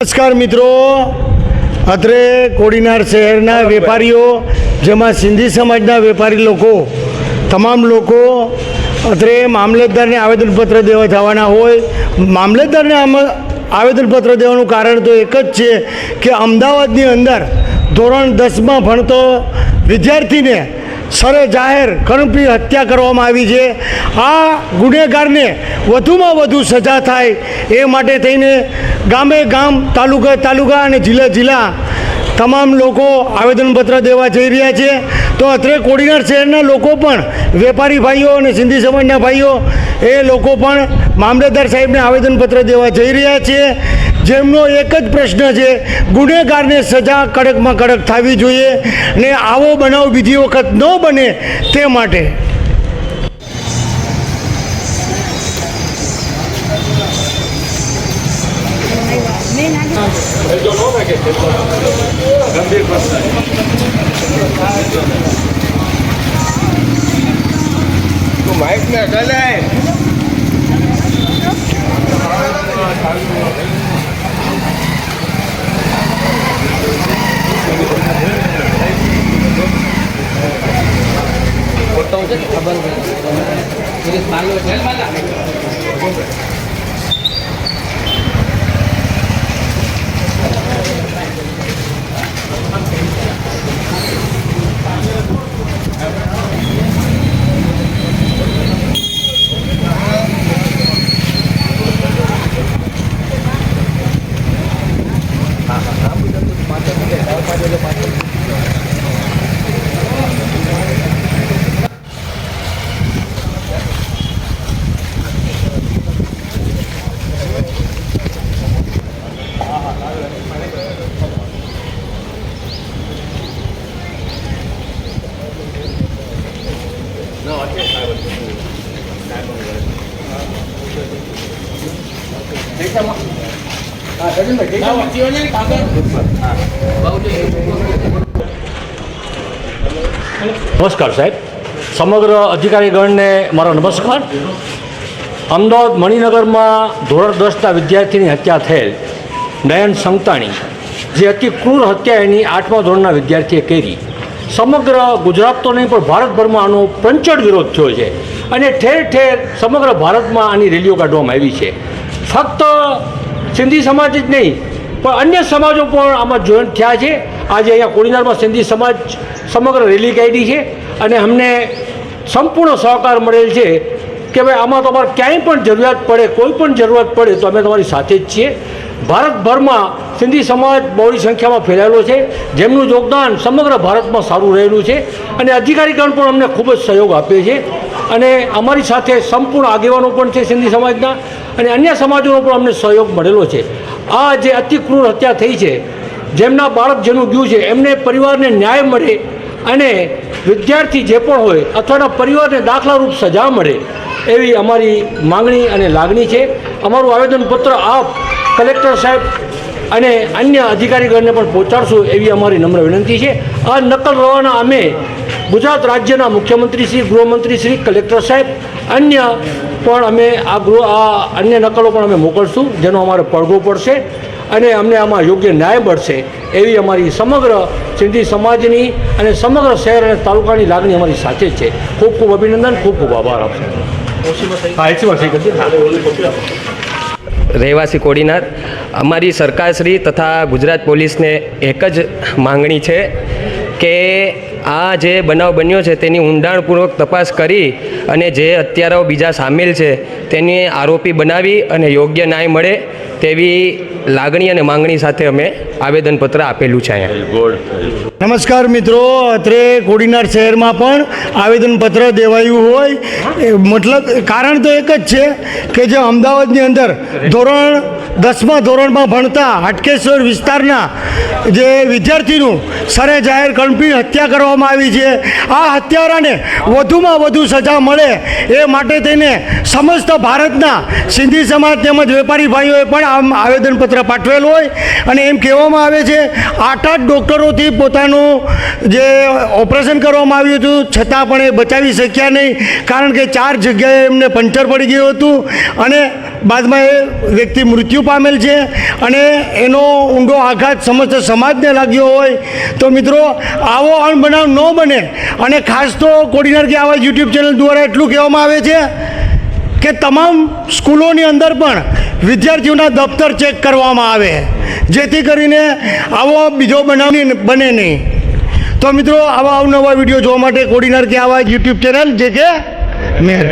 નમસ્કાર મિત્રો. અત્રે કોડીનાર શહેરના વેપારીઓ, જેમાં સિંધી સમાજના વેપારી લોકો, તમામ લોકો અત્રે મામલતદારને આવેદનપત્ર દેવા જવાના હોય. મામલતદારને આવેદનપત્ર દેવાનું કારણ તો એક જ છે કે અમદાવાદની અંદર ધોરણ દસમાં ભણતો વિદ્યાર્થીને સરે જાહેર કરણપી હત્યા કરવામાં આવી છે. આ ગુનેગારને વધુમાં વધુ સજા થાય એ માટે થઈને ગામે ગામ, તાલુકા તાલુકા અને જિલ્લા જિલ્લા તમામ લોકો આવેદનપત્ર દેવા જઈ રહ્યા છે. તો અત્રે કોડીનાર શહેરના લોકો પણ, વેપારી ભાઈઓ અને સિંધી સમાજના ભાઈઓ, એ લોકો પણ મામલતદાર સાહેબને આવેદનપત્ર દેવા જઈ રહ્યા છે. જેમનો એક જ પ્રશ્ન છે, ગુનેગારને સજા કડકમાં કડક થવી જોઈએ ને આવો બનાવ બીજી વખત ન બને તે માટે. તું માઇક ને ચલાય નમસ્કાર સાહેબ. સમગ્ર અધિકારીગણને મારો નમસ્કાર. અમદાવાદ મણિનગરમાં ધોરણ દસના વિદ્યાર્થીની હત્યા થયેલ નયન સંતાણી, જે અતિ ક્રૂર હત્યા એની આઠમા ધોરણના વિદ્યાર્થીએ કરી. સમગ્ર ગુજરાત તો નહીં, પણ ભારતભરમાં આનો પ્રંચળ વિરોધ થયો છે અને ઠેર ઠેર સમગ્ર ભારતમાં આની રેલીઓ કાઢવામાં આવી છે. ફક્ત સિંધી સમાજ જ નહીં, પણ અન્ય સમાજો પણ આમાં જોઈન્ટ થયા છે. આજે અહીંયા કોડીનારમાં સિંધી સમાજ સમગ્ર રેલી કાઢી છે અને અમને સંપૂર્ણ સહકાર મળેલ છે કે ભાઈ, આમાં તમારે ક્યાંય પણ જરૂરિયાત પડે, કોઈ પણ જરૂરિયાત પડે તો અમે તમારી સાથે જ છીએ. ભારતભરમાં સિંધી સમાજ બહોળી સંખ્યામાં ફેલાયેલો છે, જેમનું યોગદાન સમગ્ર ભારતમાં સારું રહેલું છે અને અધિકારીગણ પણ અમને ખૂબ જ સહયોગ આપે છે. અને અમારી સાથે સંપૂર્ણ આગેવાનો પણ છે સિંધી સમાજના. અને અન્ય સમાજોનો પણ અમને સહયોગ મળેલો છે. આ જે અતિ ક્રૂર હત્યા થઈ છે, જેમના બાળક જેનું ગયું છે, એમને પરિવારને ન્યાય મળે અને વિદ્યાર્થી જે પણ હોય અથવાના પરિવારને દાખલારૂપ સજા મળે એવી અમારી માંગણી અને લાગણી છે. અમારું આવેદનપત્ર આપ, કલેક્ટર સાહેબ અને અન્ય અધિકારીગણને પણ પહોંચાડશું એવી અમારી નમ્ર વિનંતી છે. આ નકલ રવાના અમે ગુજરાત રાજ્યના મુખ્યમંત્રી શ્રી, ગૃહમંત્રી શ્રી, કલેક્ટર સાહેબ, અન્ય પણ અમે આ ગૃહ આ અન્ય નકલો પણ અમે મોકલશું જેનો અમારે પડઘો પડશે અને અમને આમાં યોગ્ય ન્યાય મળશે એવી અમારી સમગ્ર સિંધી સમાજની અને સમગ્ર શહેર અને તાલુકાની લાગણી અમારી સાથે જ છે. ખૂબ ખૂબ અભિનંદન ખૂબ ખૂબ આભાર આપશે રહેવાસી કોડીનાર અમારી સરકારશ્રી તથા ગુજરાત પોલીસને એક જ માંગણી છે કે આ જે બનાવ બન્યો છે તેની ઊંડાણપૂર્વક તપાસ કરી અને જે હત્યારાઓ બીજા સામેલ છે તેને આરોપી બનાવી અને યોગ્ય ન્યાય મળે તેવી લાગણી અને માંગણી સાથે અમે આવેદનપત્ર આપેલું છે અહીંયા. નમસ્કાર મિત્રો, અત્રે કોડીનાર શહેરમાં પણ આવેદનપત્ર દેવાયું હોય. મતલબ કારણ તો એક જ છે કે જે અમદાવાદની અંદર ધોરણ દસમા ધોરણમાં ભણતા હાટકેશ્વર વિસ્તારના જે વિદ્યાર્થીનું સરે જાહેર કણપી હત્યા કરવામાં આવી છે. આ હત્યારાને વધુમાં વધુ સજા મળે એ માટે તેને સમસ્ત ભારતના સિંધી સમાજ તેમજ વેપારી ભાઈઓએ પણ આમ આવેદનપત્ર પાઠવેલ હોય અને એમ કહેવામાં આવે છે, આઠ આઠ ડૉક્ટરોથી પોતાનું જે ઓપરેશન કરવામાં આવ્યું હતું, છતાં પણ એ બચાવી શક્યા નહીં, કારણ કે ચાર જગ્યાએ એમને પંચર પડી ગયું હતું અને બાદમાં એ વ્યક્તિ મૃત્યુ પામેલ છે અને એનો ઊંડો આઘાત સમસ્ત સમાજને લાગ્યો હોય. તો મિત્રો, આવો અણબનાવ ન બને અને ખાસ તો કોડીનાર કે આવા યુટ્યુબ ચેનલ દ્વારા એટલું કહેવામાં આવે છે કે તમામ સ્કૂલોની અંદર પણ વિદ્યાર્થીઓના દફતર ચેક કરવામાં આવે. જેથી કરીને આવો બીજો બનાવ બને નહીં. તો મિત્રો, આવા અવનવા વીડિયો જોવા માટે કોડીનાર કે આવા? યુટ્યુબ ચેનલ, જે કે મેર